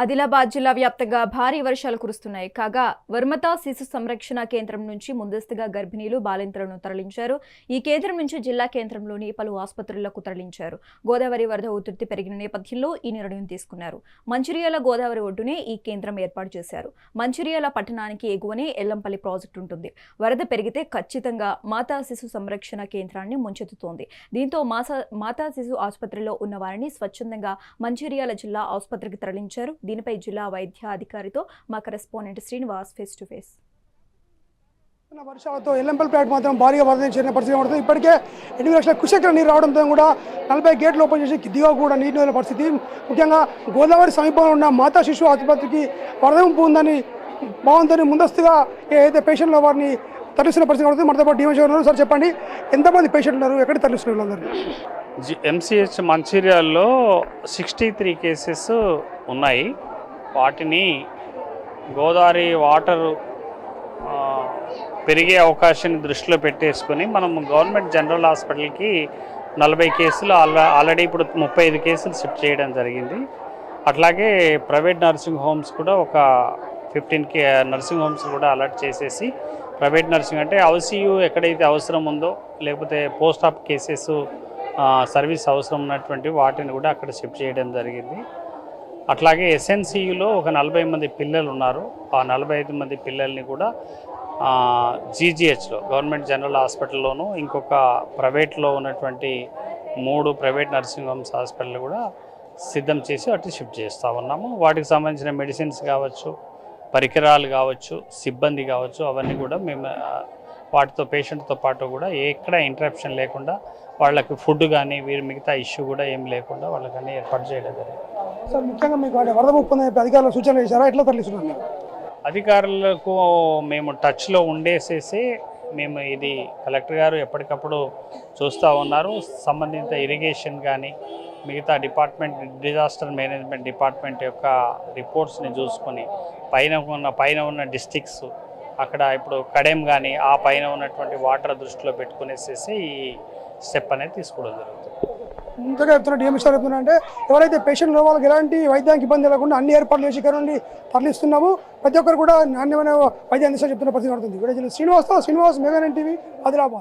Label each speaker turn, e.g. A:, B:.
A: ఆదిలాబాద్ జిల్లా వ్యాప్తంగా భారీ వర్షాలు కురుస్తున్నాయి. కాగా వర్మత శిశు సంరక్షణ కేంద్రం నుంచి ముందస్తుగా గర్భిణీలు బాలింతలను తరలించారు. ఈ కేంద్రం నుంచి జిల్లా కేంద్రంలోని పలు ఆసుపత్రులకు తరలించారు. గోదావరి వరద ఉధృతి పెరిగిన నేపథ్యంలో ఈ నిర్ణయం తీసుకున్నారు. మంచిర్యాల గోదావరి ఒడ్డునే ఈ కేంద్రం ఏర్పాటు చేశారు. మంచిర్యాల పట్టణానికి ఎగువనే ఎల్లంపల్లి ప్రాజెక్టు ఉంటుంది. వరద పెరిగితే ఖచ్చితంగా మాతా శిశు సంరక్షణ కేంద్రాన్ని ముంచెత్తుతోంది. దీంతో మాసా మాతా శిశు ఆసుపత్రిలో ఉన్న వారిని స్వచ్ఛందంగా మంచిర్యాల జిల్లా ఆసుపత్రికి తరలించారు. దీనిపై జిల్లా వైద్య అధికారితో మా correspondent Srinivas face to face
B: వర్షాలతో ఎల్లంపల్లి ప్లాట్ మాత్రం భారీగా వరద చేరిన పరిస్థితి పడుతుంది ఇప్పటికే ఎనిమిది లక్షల కుషెక్కల నీరు రావడంతో కూడా నలభై గేట్లు ఓపెన్ చేసి దిగువ కూడా నీటి నిల్వ పరిస్థితి. ముఖ్యంగా గోదావరి సమీపంలో ఉన్న మాతా శిశు ఆసుపత్రికి వరద ముంపు ఉందని బాగుందని ముందస్తుగా ఏదైతే పేషెంట్ల వారిని తరలిస్తున్న పరిస్థితి పడుతుంది మనతో పాటు డిఎంసీ ఉన్నారు. సార్ చెప్పండి. ఎంతమంది పేషెంట్లు ఉన్నారు? ఎక్కడ తరలిస్తున్నారు వీళ్ళందరూ?
C: ఎంసీహెచ్ మంచిర్యాల్లో సిక్స్టీ త్రీ కేసెస్ ఉన్నాయి. వాటిని గోదావరి వాటర్ పెరిగే అవకాశాన్ని దృష్టిలో పెట్టేసుకొని మనం గవర్నమెంట్ జనరల్ హాస్పిటల్కి నలభై కేసులు ఆల్రె- ఆల్రెడీ ఇప్పుడు ముప్పై ఐదు కేసులు షిఫ్ట్ చేయడం జరిగింది. అట్లాగే ప్రైవేట్ నర్సింగ్ హోమ్స్ కూడా ఒక ఫిఫ్టీన్ కే నర్సింగ్ హోమ్స్ కూడా అలర్ట్ చేసేసి ప్రైవేట్ నర్సింగ్ అంటే ఐసీయూ ఎక్కడైతే అవసరం ఉందో లేకపోతే పోస్ట్ ఆఫ్ కేసెస్ సర్వీస్ అవసరం ఉన్నటువంటి వాటిని కూడా అక్కడ షిఫ్ట్ చేయడం జరిగింది. అట్లాగే ఎస్ఎన్సియులో ఒక నలభై మంది పిల్లలు ఉన్నారు. ఆ నలభై ఐదు మంది పిల్లల్ని కూడా జీజీహెచ్లో గవర్నమెంట్ జనరల్ హాస్పిటల్లోను ఇంకొక ప్రైవేట్లో ఉన్నటువంటి మూడు ప్రైవేట్ నర్సింగ్ హోమ్స్ హాస్పిటల్ కూడా సిద్ధం చేసి అటు షిఫ్ట్ చేస్తూ ఉన్నాము. వాటికి సంబంధించిన మెడిసిన్స్ కావచ్చు పరికరాలు కావచ్చు సిబ్బంది కావచ్చు అవన్నీ కూడా మేము వాటితో పేషెంట్తో పాటు కూడా ఎక్కడ ఇంటరప్షన్ లేకుండా వాళ్ళకి ఫుడ్ కానీ వీరి మిగతా ఇష్యూ కూడా ఏం లేకుండా వాళ్ళకన్నీ ఏర్పాటు చేయడం జరిగింది.
B: సార్ ముఖ్యంగా మీకు వరద ముప్పు అధికారులు సూచనలు చేశారా? ఎట్లా తరలిస్తున్నారు?
C: అధికారులకు మేము టచ్లో ఉండేసేసి మేము ఇది కలెక్టర్ గారు ఎప్పటికప్పుడు చూస్తూ ఉన్నారు. సంబంధిత ఇరిగేషన్ కానీ మిగతా డిపార్ట్మెంట్ డిజాస్టర్ మేనేజ్మెంట్ డిపార్ట్మెంట్ యొక్క రిపోర్ట్స్ని చూసుకొని పైన ఉన్న పైన ఉన్న డిస్టిక్స్ అక్కడ ఇప్పుడు కడెం కానీ ఆ పైన ఉన్నటువంటి వాటర్ దృష్టిలో పెట్టుకునేసేసి ఈ స్టెప్ అనేది తీసుకోవడం జరుగుతుంది.
B: ముందుగా చెప్తున్న డిఎంఎస్ సార్ అంటే ఎవరైతే పేషెంట్లు వాళ్ళకి ఎలాంటి వైద్యానికి ఇబ్బంది లేకుండా అన్ని ఏర్పాట్లు చేసి ఇక్కడ నుండి తరలిస్తున్నాము. ప్రతి ఒక్కరు కూడా నాణ్యమైన వైద్యం అందిస్తా చెప్తున్న పరిస్థితి పడుతుంది ఇక్కడ శ్రీనివాస్తో శ్రీనివాస్ మెగాన్ టీవీ ఆదిలాబాద్.